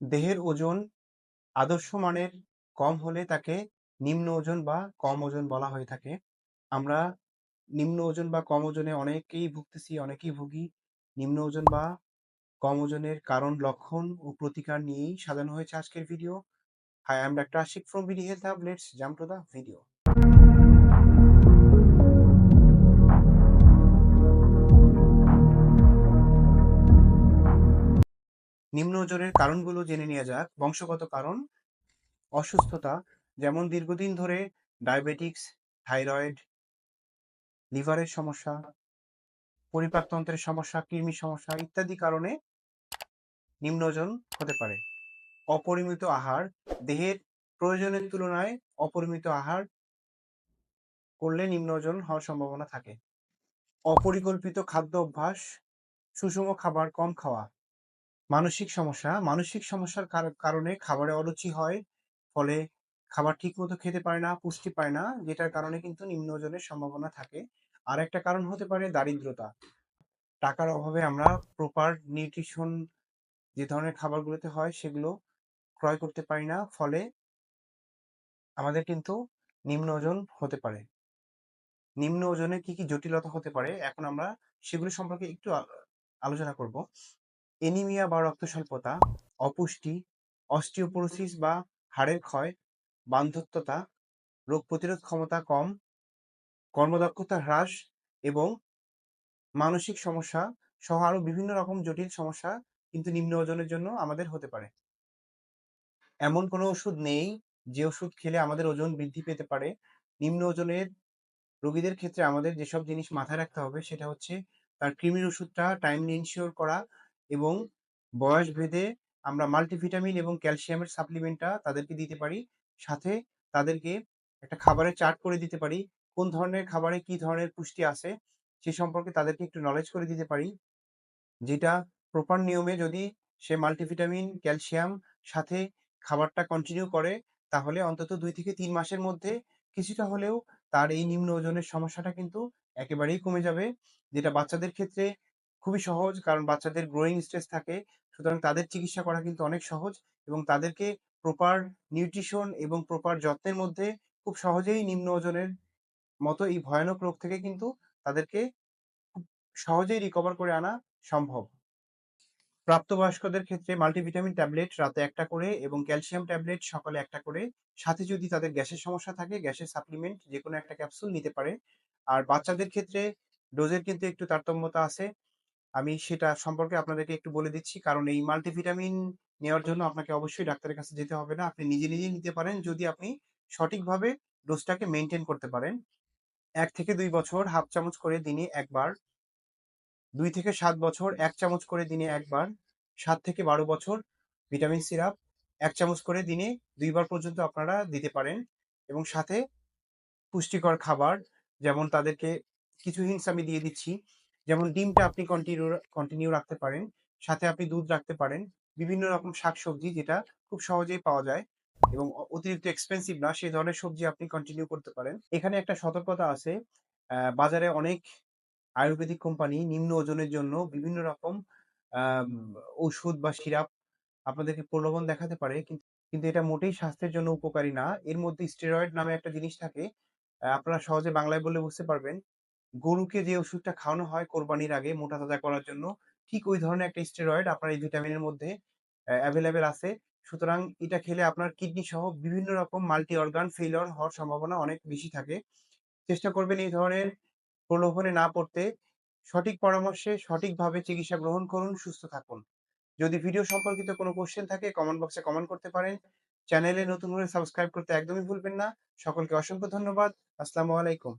দেহের ওজন আদর্শ মানের কম হলে তাকে নিম্ন ওজন বা কম ওজন বলা হয়ে থাকে। আমরা নিম্ন ওজন বা কম ওজনে অনেকেই ভুগতেছি, অনেকেই ভুগি। নিম্ন ওজন বা কম ওজনের কারণ, লক্ষণ ও প্রতিকার নিয়েই সাজানো হয়েছে আজকের video. Hi I am doctor Ashik from BD health hub let's jump to the video নিম্ন ওজনের কারণগুলো জেনে নেওয়া যাক। বংশগত কারণ, অসুস্থতা, যেমন দীর্ঘদিন ধরে ডায়াবেটিক্স, থাইরয়েড, লিভারের সমস্যা, পরিপাকতন্ত্রের সমস্যা, কৃমির সমস্যা ইত্যাদি কারণে নিম্ন ওজন হতে পারে। অপরিমিত আহার, দেহের প্রয়োজনের তুলনায় অপরিমিত আহার করলে নিম্ন ওজন হওয়ার সম্ভাবনা থাকে। অপরিকল্পিত খাদ্য অভ্যাস, সুষম খাবার, কম খাওয়া মানসিক সমস্যা, মানসিক সমস্যার কার- কারণে খাবারে অরুচি হয়। ফলে খাবার ঠিক মতো খেতে পারে না, পুষ্টি পায় না, যেটার কারণে কিন্তু নিম্ন ওজনের সম্ভাবনা থাকে। আর একটা কারণ হতে পারে দারিদ্রতা। টাকার অভাবে আমরা প্রপার নিউট্রিশন যে ধরনের খাবারগুলোতে হয়, সেগুলো ক্রয় করতে পারি না। ফলে আমাদের কিন্তু নিম্ন ওজন হতে পারে। নিম্ন ওজনে কি কি জটিলতা হতে পারে, এখন আমরা সেগুলো সম্পর্কে একটু আলোচনা করব। এনিমিয়া বা রক্ত স্বল্পতা অপুষ্টি অস্টিওপোরোসিস বা হাড়ের ক্ষয় বান্ধত্যতা রোগ প্রতিরোধ ক্ষমতা কম, কর্মদক্ষতা হ্রাস এবং মানসিক সমস্যা সহ আরও বিভিন্ন রকম জটিল সমস্যা কিন্তু নিম্ন ওজনের জন্য আমাদের হতে পারে। এমন কোনো ওষুধ নেই যে ওষুধ খেলে আমাদের ওজন বৃদ্ধি পেতে পারে। নিম্ন ওজনের রোগীদের ক্ষেত্রে আমাদের যেসব জিনিস মাথায় রাখতে হবে সেটা হচ্ছে তার কৃমির ওষুধটা টাইমলি ইনশিওর করা এবং বয়স ভেদে আমরা মাল্টিভিটামিন এবং ক্যালসিয়ামের সাপ্লিমেন্টটা তাদেরকে দিতে পারি। সাথে তাদেরকে একটা খাবারের চার্ট করে দিতে পারি, কোন ধরনের খাবারে কি ধরনের পুষ্টি আছে, সে সম্পর্কে তাদেরকে একটু নলেজ করে দিতে পারি। যেটা প্রপার নিয়মে যদি সে মাল্টিভিটামিন ক্যালসিয়াম সাথে খাবারটা কন্টিনিউ করে, তাহলে অন্তত দুই থেকে তিন মাসের মধ্যে কিছুটা হলেও তার এই নিম্ন ওজনের সমস্যাটা কিন্তু একেবারেই কমে যাবে। যেটা বাচ্চাদের ক্ষেত্রে খুবই সহজ। কারণ বাচ্চাদের গ্রোয়িং স্টেজ থাকে। সুতরাং তাদের চিকিৎসা করা কিন্তু অনেক সহজ এবং তাদেরকে প্রপার নিউট্রিশন এবং প্রপার যত্নের মধ্যে খুব সহজেই নিম্ন ওজনের মতো এই ভয়ানক রোগ থেকে কিন্তু তাদেরকে খুব সহজেই রিকভার করে আনা সম্ভব। প্রাপ্তবয়স্কদের ক্ষেত্রে মাল্টিভিটামিন ট্যাবলেট রাতে একটা করে এবং ক্যালসিয়াম ট্যাবলেট সকালে একটা করে। সাথে যদি তাদের গ্যাসের সমস্যা থাকে, গ্যাসের সাপ্লিমেন্ট যে কোনো একটা ক্যাপসুল নিতে পারে। আর বাচ্চাদের ক্ষেত্রে ডোজের কিন্তু একটু তারতম্যতা আছে। আমি সেটা সম্পর্কে আপনাদেরকে একটু বলে দিচ্ছি। কারণ এই মাল্টিভিটামিন নেওয়ার জন্য আপনাকে অবশ্যই ডাক্তারের কাছে যেতে হবে না। আপনি নিজে নিজেই নিতে পারেন যদি আপনি সঠিকভাবে ডোজটাকে মেনটেন করতে পারেন। এক থেকে দুই বছর হাফ চামচ করে দিনে একবার। দুই থেকে সাত বছর এক চামচ করে দিনে একবার। সাত থেকে বারো বছর ভিটামিন সিরাপ এক চামচ করে দিনে দুইবার পর্যন্ত আপনারা দিতে পারেন। এবং সাথে পুষ্টিকর খাবার যেমন তাদেরকে কিছু হিংস আমি দিয়ে দিচ্ছি। যেমন ডিমটা আপনি কন্টিনিউ কন্টিনিউ রাখতে পারেন, সাথে আপনি দুধ রাখতে পারেন, বিভিন্ন রকম শাকসবজি যেটা খুব সহজেই পাওয়া যায় এবং অতিরিক্ত এক্সপেন্সিভ না সেই ধরনের সবজি আপনি কন্টিনিউ করতে পারেন। এখানে একটা সতর্কতা আছে বাজারে অনেক আয়ুর্বেদিক কোম্পানি নিম্ন ওজনের জন্য বিভিন্ন রকম ওষুধ বা সিরাপ আপনাদেরকে প্রলোভন দেখাতে পারে কিন্তু এটা মোটেই স্বাস্থ্যের জন্য উপকারী না। এর মধ্যে স্টেরয়েড নামে একটা জিনিস থাকে আপনারা সহজে বাংলায় বললে বুঝতে পারবেন গরুকে যে ওষুধটা খাওয়ানো হয় কোরবানির আগে মোটা তাজা করার জন্য, ঠিক ওই ধরনের একটা স্টেরয়েড আপনার এই ভিটামিনের মধ্যে অ্যাভেলেবেল আছে। সুতরাং এটা খেলে আপনার কিডনি সহ বিভিন্ন রকম মাল্টি অর্গান ফেলিওর হওয়ার সম্ভাবনা অনেক বেশি থাকে। চেষ্টা করবেন এই ধরনের প্রলোভনে না পড়তে। সঠিক পরামর্শে সঠিকভাবে চিকিৎসা গ্রহণ করুন, সুস্থ থাকুন। যদি ভিডিও সম্পর্কিত কোনো কোশ্চেন থাকে কমেন্ট বক্সে কমেন্ট করতে পারেন। চ্যানেলে নতুন হলে সাবস্ক্রাইব করতে একদমই ভুলবেন না। সকলকে অসংখ্য ধন্যবাদ। আসসালামু আলাইকুম।